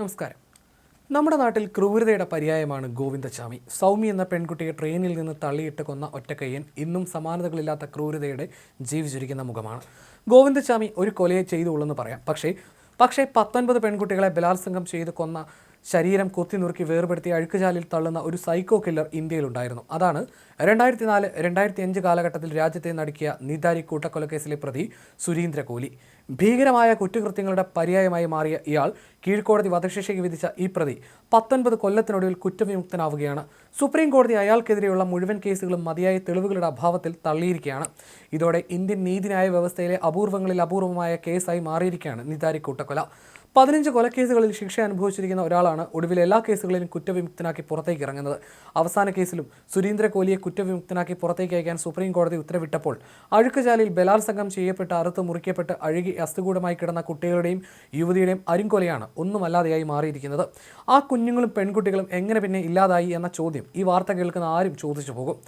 നമസ്കാരം. നമ്മുടെ നാട്ടിൽ ക്രൂരതയുടെ പര്യായമാണ് ഗോവിന്ദസ്വാമി. സൗമി എന്ന പെൺകുട്ടിയെ ട്രെയിനിൽ നിന്ന് തള്ളിയിട്ട് കൊന്ന ഒറ്റക്കയ്യൻ ഇന്നും സമാനതകളില്ലാത്ത ക്രൂരതയുടെ ജീവിച്ചിരിക്കുന്ന മുഖമാണ്. ഗോവിന്ദസ്വാമി ഒരു കൊലയെ ചെയ്തുള്ളെന്ന് പറയാം. പക്ഷേ പക്ഷേ പത്തൊൻപത് പെൺകുട്ടികളെ ബലാത്സംഗം ചെയ്ത് കൊന്ന ശരീരം കുത്തിനുറുക്കി വേർപെടുത്തി അഴുക്കുചാലിൽ തള്ളുന്ന ഒരു സൈക്കോ കില്ലർ ഇന്ത്യയിലുണ്ടായിരുന്നു. അതാണ് രണ്ടായിരത്തി നാല് രണ്ടായിരത്തി അഞ്ച് കാലഘട്ടത്തിൽ രാജ്യത്തെ നടുക്കിയ നിതാരി കൂട്ടക്കൊലക്കേസിലെ പ്രതി സുരീന്ദ്ര കോലി. ഭീകരമായ കുറ്റകൃത്യങ്ങളുടെ പര്യായമായി മാറിയ ഇയാൾ കീഴ്ക്കോടതി വധശിക്ഷയ്ക്ക് വിധിച്ച ഈ പ്രതി പത്തൊൻപത് കൊല്ലത്തിനൊടുവിൽ കുറ്റവിമുക്തനാവുകയാണ്. സുപ്രീം കോടതി അയാൾക്കെതിരെയുള്ള മുഴുവൻ കേസുകളും മതിയായ തെളിവുകളുടെ അഭാവത്തിൽ തള്ളിയിരിക്കുകയാണ്. ഇതോടെ ഇന്ത്യൻ നീതിന്യായ വ്യവസ്ഥയിലെ അപൂർവങ്ങളിൽ അപൂർവമായ കേസായി മാറിയിരിക്കുകയാണ് നിതാരി കൂട്ടക്കൊല. പതിനഞ്ച് കൊലക്കേസുകളിൽ ശിക്ഷ അനുഭവിച്ചിരിക്കുന്ന ഒരാളാണ് ഒടുവിൽ എല്ലാ കേസുകളിലും കുറ്റവിമുക്തനാക്കി പുറത്തേക്ക് ഇറങ്ങുന്നത്. അവസാന കേസിലും സുരീന്ദ്ര കോലിയെ കുറ്റവിമുക്തനാക്കി പുറത്തേക്ക് അയക്കാൻ സുപ്രീം കോടതി ഉത്തരവിട്ടപ്പോൾ അഴുക്കുചാലിൽ ബലാത്സംഗം ചെയ്യപ്പെട്ട് അറുത്ത് മുറിക്കപ്പെട്ട് അഴുകി അസ്ഥികൂടമായി കിടന്ന കുട്ടികളുടെയും യുവതിയുടെയും അരിങ്കൊലയാണ് ഒന്നുമല്ലാതെയായി മാറിയിരിക്കുന്നത്. ആ കുഞ്ഞുങ്ങളും പെൺകുട്ടികളും എങ്ങനെ പിന്നെ ഇല്ലാതായി എന്ന ചോദ്യം ഈ വാർത്ത കേൾക്കുന്ന ആരും ചോദിച്ചു പോകും.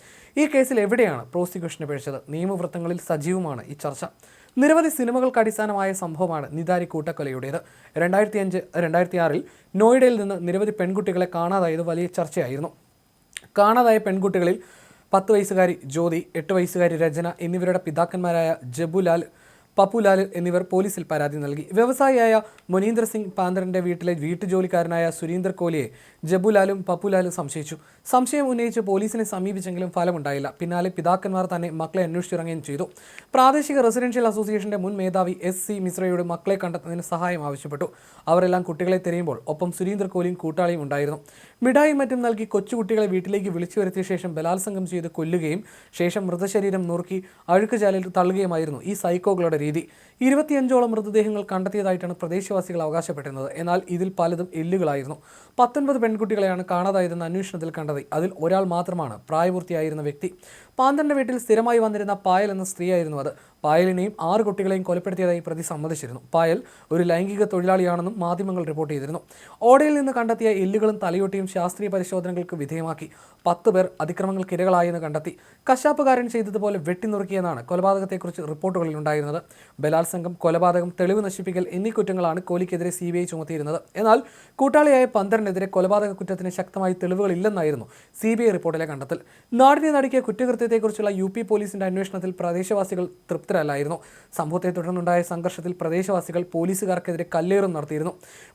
ഈ കേസിൽ എവിടെയാണ് പ്രോസിക്യൂഷനെ പിഴച്ചത്? നിയമവൃത്തങ്ങളിൽ സജീവമാണ് ഈ ചർച്ച. നിരവധി സിനിമകൾക്ക് അടിസ്ഥാനമായ സംഭവമാണ് നിതാരി കൂട്ടക്കൊലയുടേത്. രണ്ടായിരത്തി അഞ്ച് രണ്ടായിരത്തി ആറിൽ നോയിഡയിൽ നിന്ന് നിരവധി പെൺകുട്ടികളെ കാണാതായത് വലിയ ചർച്ചയായിരുന്നു. കാണാതായ പെൺകുട്ടികളിൽ പത്ത് വയസ്സുകാരി ജ്യോതി എട്ട് വയസ്സുകാരി രചന എന്നിവരുടെ പിതാക്കന്മാരായ ജബുലാൽ പപ്പുലാൽ എന്നിവർ പോലീസിൽ പരാതി നൽകി. വ്യവസായിയായ മുനീന്ദർ സിംഗ് പാന്തറിന്റെ വീട്ടിലെ വീട്ടുജോലിക്കാരനായ സുരീന്ദർ കോലിയെ ജബുലാലും പപ്പുലാലും സംശയിച്ചു. സംശയം ഉന്നയിച്ച് പോലീസിനെ സമീപിച്ചെങ്കിലും ഫലമുണ്ടായില്ല. പിന്നാലെ പിതാക്കന്മാർ തന്നെ മക്കളെ അന്വേഷിച്ചിറങ്ങുകയും ചെയ്തു. പ്രാദേശിക റെസിഡൻഷ്യൽ അസോസിയേഷന്റെ മുൻ മേധാവി എസ് സി മിശ്രയോട് മക്കളെ കണ്ടെത്തുന്നതിന് സഹായം ആവശ്യപ്പെട്ടു. അവരെല്ലാം കുട്ടികളെ തിരയുമ്പോൾ ഒപ്പം സുരീന്ദർ കോലിയും കൂട്ടാളിയും ഉണ്ടായിരുന്നു. മിഠായി മറ്റും നൽകി കൊച്ചുകുട്ടികളെ വീട്ടിലേക്ക് വിളിച്ചു വരുത്തിയ ശേഷം ബലാത്സംഗം ചെയ്ത് കൊല്ലുകയും ശേഷം മൃതശരീരം നുറുക്കി അഴുക്കുചാലിൽ തള്ളുകയുമായിരുന്നു ഈ സൈക്കോകളുടെ രീതി. ഇരുപത്തിയഞ്ചോളം മൃതദേഹങ്ങൾ കണ്ടെത്തിയതായിട്ടാണ് പ്രദേശവാസികൾ അവകാശപ്പെട്ടിരുന്നത് എന്നാൽ ഇതിൽ പലതും എല്ലുകളായിരുന്നു. പത്തൊൻപത് പെൺകുട്ടികളെയാണ് കാണാതായതെന്ന് അന്വേഷണത്തിൽ കണ്ടത്. അതിൽ ഒരാൾ മാത്രമാണ് പ്രായപൂർത്തിയായിരുന്ന വ്യക്തി. പാന്തന്റെ വീട്ടിൽ സ്ഥിരമായി വന്നിരുന്ന പായൽ എന്ന സ്ത്രീയായിരുന്നു അത്. പായലിനെയും ആറ് കുട്ടികളെയും കൊലപ്പെടുത്തിയതായി പ്രതി സമ്മതിച്ചിരുന്നു. പായൽ ഒരു ലൈംഗിക തൊഴിലാളിയാണെന്നും മാധ്യമങ്ങൾ റിപ്പോർട്ട് ചെയ്തിരുന്നു. ഓടയിൽ നിന്ന് കണ്ടെത്തിയ എല്ലുകളും തലയൊട്ടിയും ശാസ്ത്രീയ പരിശോധനകൾക്ക് വിധേയമാക്കി. പത്ത് പേർ അതിക്രമങ്ങൾക്കിരകളായെന്ന് കണ്ടെത്തി. കശാപ്പുകാരൻ ചെയ്തതുപോലെ വെട്ടിനുറുക്കിയെന്നാണ് കൊലപാതകത്തെക്കുറിച്ച് റിപ്പോർട്ടുകളിൽ ഉണ്ടായിരുന്നത്. ബലാത്സംഗം കൊലപാതകം തെളിവ് നശിപ്പിക്കൽ എന്നീ കുറ്റങ്ങളാണ് കോലിക്കെതിരെ സി ബി ഐ ചുമത്തിയിരുന്നത്. എന്നാൽ കൂട്ടാളിയായ പന്തറിനെതിരെ കൊലപാതക കുറ്റത്തിന് ശക്തമായി തെളിവുകളില്ലെന്നായിരുന്നു സി ബി ഐ റിപ്പോർട്ടിലെ കണ്ടെത്തൽ. നാടിനെ നടുക്കിയ കുറ്റകൃത്യത്തെക്കുറിച്ചുള്ള യു പി പോലീസിന്റെ അന്വേഷണത്തിൽ പ്രദേശവാസികൾ തൃപ്തരല്ലായിരുന്നു സംഭവത്തെ തുടർന്നുണ്ടായ സംഘർഷത്തിൽ പ്രദേശവാസികൾ പോലീസുകാർക്കെതിരെ കല്ലേറും നടത്തിയിരുന്നു.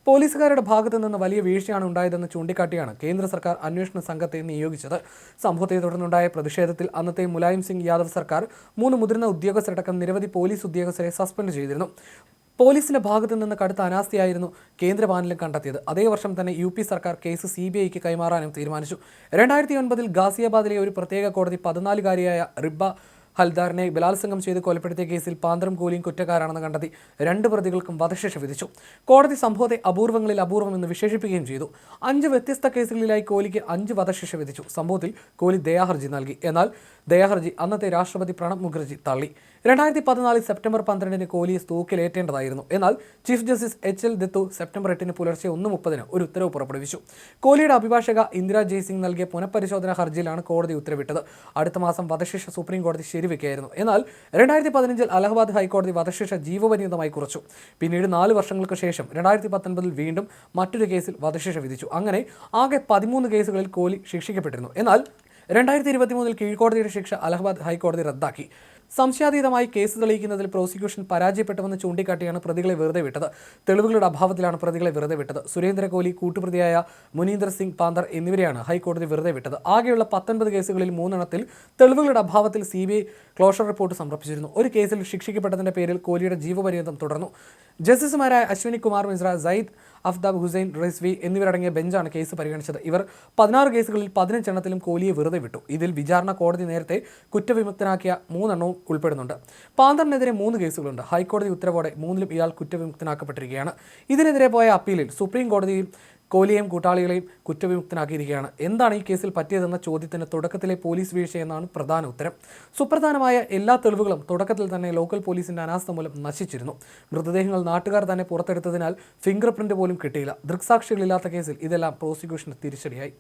പോലീസുകാരുടെ ഭാഗത്തു നിന്ന് വലിയ വീഴ്ചയാണ് ഉണ്ടായതെന്ന് ചൂണ്ടിക്കാട്ടിയാണ് കേന്ദ്ര സർക്കാർ അന്വേഷണ സംഘത്തെ നിയോഗിച്ചത്. സംഭവത്തെ തുടർന്നുണ്ടായ പ്രതിഷേധത്തിൽ അന്നത്തെ മുലായം സിംഗ് യാദവ് സർക്കാർ മൂന്ന് മുതിർന്ന ഉദ്യോഗസ്ഥരടക്കം നിരവധി പോലീസ് ഉദ്യോഗസ്ഥരെ സസ്പെൻഡ് ചെയ്തിരുന്നു. പോലീസിന്റെ ഭാഗത്തു നിന്ന് കടുത്ത അനാസ്ഥയായിരുന്നു കേന്ദ്ര പാനലും കണ്ടെത്തിയത്. അതേ വർഷം തന്നെ യു പി സർക്കാർ കേസ് സി ബി ഐക്ക് കൈമാറാനും തീരുമാനിച്ചു. രണ്ടായിരത്തി ഒൻപതിൽ ഗാസിയാബാദിലെ ഒരു പ്രത്യേക കോടതി പതിനാലുകാരിയായ റിബ ഹൽദാറിനെ ബലാത്സംഗം ചെയ്ത് കൊലപ്പെടുത്തിയ കേസിൽ പാന്തരം കോലിയും കുറ്റക്കാരാണെന്ന് കണ്ടെത്തി രണ്ട് പ്രതികൾക്കും വധശിക്ഷ വിധിച്ചു. കോടതി സംഭവത്തെ അപൂർവങ്ങളിൽ അപൂർവം എന്ന് വിശേഷിപ്പിക്കുകയും ചെയ്തു. അഞ്ച് വ്യത്യസ്ത കേസുകളിലായി കോലിക്ക് അഞ്ച് വധശിക്ഷ വിധിച്ചു. സംഭവത്തിൽ കോലി ദയാഹർജി നൽകി. എന്നാൽ ദയാഹർജി അന്നത്തെ രാഷ്ട്രപതി പ്രണബ് മുഖർജി തള്ളി. രണ്ടായിരത്തി പതിനാല് സെപ്റ്റംബർ പന്ത്രണ്ടിന് കോലിയെ തൂക്കിലേറ്റേണ്ടതായിരുന്നു. എന്നാൽ chief justice H L Dattu September എട്ടിന് പുലർച്ചെ ഒന്ന് മുപ്പതിന് ഒരു ഉത്തരവ് പുറപ്പെടുവിച്ചു. കോലിയുടെ അഭിഭാഷക ഇന്ദിരാ ജയ്സിംഗ് നൽകിയ പുനഃപരിശോധനാ ഹർജിയിലാണ് കോടതി ഉത്തരവിട്ടത്. അടുത്ത മാസം വധശിക്ഷ സുപ്രീം കോടതി ശരിവെക്കുകയായിരുന്നു എന്നാൽ രണ്ടായിരത്തി പതിനഞ്ചിൽ അലഹബാദ് ഹൈക്കോടതി വധശിക്ഷ ജീവപര്യന്തമായി കുറച്ചു. പിന്നീട് നാല് വർഷങ്ങൾക്ക് ശേഷം രണ്ടായിരത്തി പത്തൊൻപതിൽ വീണ്ടും മറ്റൊരു കേസിൽ വധശിക്ഷ വിധിച്ചു. അങ്ങനെ ആകെ പതിമൂന്ന് കേസുകളിൽ കോഹ്ലി ശിക്ഷിക്കപ്പെട്ടിരുന്നു. എന്നാൽ രണ്ടായിരത്തി ഇരുപത്തി മൂന്നിൽ കീഴ്ക്കോടതിയുടെ ശിക്ഷ അലഹബാദ് ഹൈക്കോടതി റദ്ദാക്കി. സംശയാതീതമായി കേസ് തെളിയിക്കുന്നതിൽ പ്രോസിക്യൂഷൻ പരാജയപ്പെട്ടുവെന്ന് ചൂണ്ടിക്കാട്ടിയാണ് പ്രതികളെ വെറുതെ വിട്ടത്. തെളിവുകളുടെ അഭാവത്തിലാണ് പ്രതികളെ വെറുതെ വിട്ടത്. സുരേന്ദ്ര കോലി കൂട്ടുപ്രതിയായ മുനീന്ദർ സിംഗ് പാന്തർ എന്നിവരെയാണ് ഹൈക്കോടതി വെറുതെ വിട്ടത്. ആകെയുള്ള പത്തൊൻപത് കേസുകളിൽ മൂന്നെണ്ണത്തിൽ തെളിവുകളുടെ അഭാവത്തിൽ C B I closure report സമർപ്പിച്ചിരുന്നു. ഒരു കേസിൽ ശിക്ഷിക്കപ്പെട്ടതിന്റെ പേരിൽ കോലിയുടെ ജീവപര്യന്തം തുടർന്നു. ജസ്റ്റിസുമാരായ അശ്വിനി കുമാർ മിശ്ര സയ്യിദ് അഫ്താബ് ഹുസൈൻ റിസ്വി എന്നിവരടങ്ങിയ ബെഞ്ചാണ് കേസ് പരിഗണിച്ചത്. ഇവർ പതിനാറ് കേസുകളിൽ പതിനഞ്ചെണ്ണത്തിലും കോഹ്ലിയെ വെറുതെ വിട്ടു. ഇതിൽ വിചാരണ കോടതി നേരത്തെ കുറ്റവിമുക്തനാക്കിയ മൂന്നെണ്ണവും ഉൾപ്പെടുന്നുണ്ട്. പാന്തറിനെതിരെ മൂന്ന് കേസുകളുണ്ട്. ഹൈക്കോടതി ഉത്തരവോടെ മൂന്നിലും ഇയാൾ കുറ്റവിമുക്തനാക്കപ്പെട്ടിരിക്കുകയാണ്. ഇതിനെതിരെ പോയ അപ്പീലിൽ സുപ്രീം കോടതിയും കോഹ്ലിയെയും കൂട്ടാളികളെയും കുറ്റവിമുക്തനാക്കിയിരിക്കുകയാണ്. എന്താണ് ഈ കേസിൽ പറ്റിയതെന്ന ചോദ്യത്തിന് തുടക്കത്തിലെ പോലീസ് വീഴ്ചയെന്നാണ് പ്രധാന ഉത്തരം. സുപ്രധാനമായ എല്ലാ തെളിവുകളും തുടക്കത്തിൽ തന്നെ ലോക്കൽ പോലീസിന്റെ അനാസ്ഥ മൂലം നശിച്ചിരുന്നു. മൃതദേഹങ്ങൾ നാട്ടുകാർ തന്നെ പുറത്തെടുത്തതിനാൽ ഫിംഗർ പ്രിന്റ് പോലും കിട്ടിയില്ല. ദൃക്സാക്ഷികളില്ലാത്ത കേസിൽ ഇതെല്ലാം പ്രോസിക്യൂഷന് തിരിച്ചടിയായി.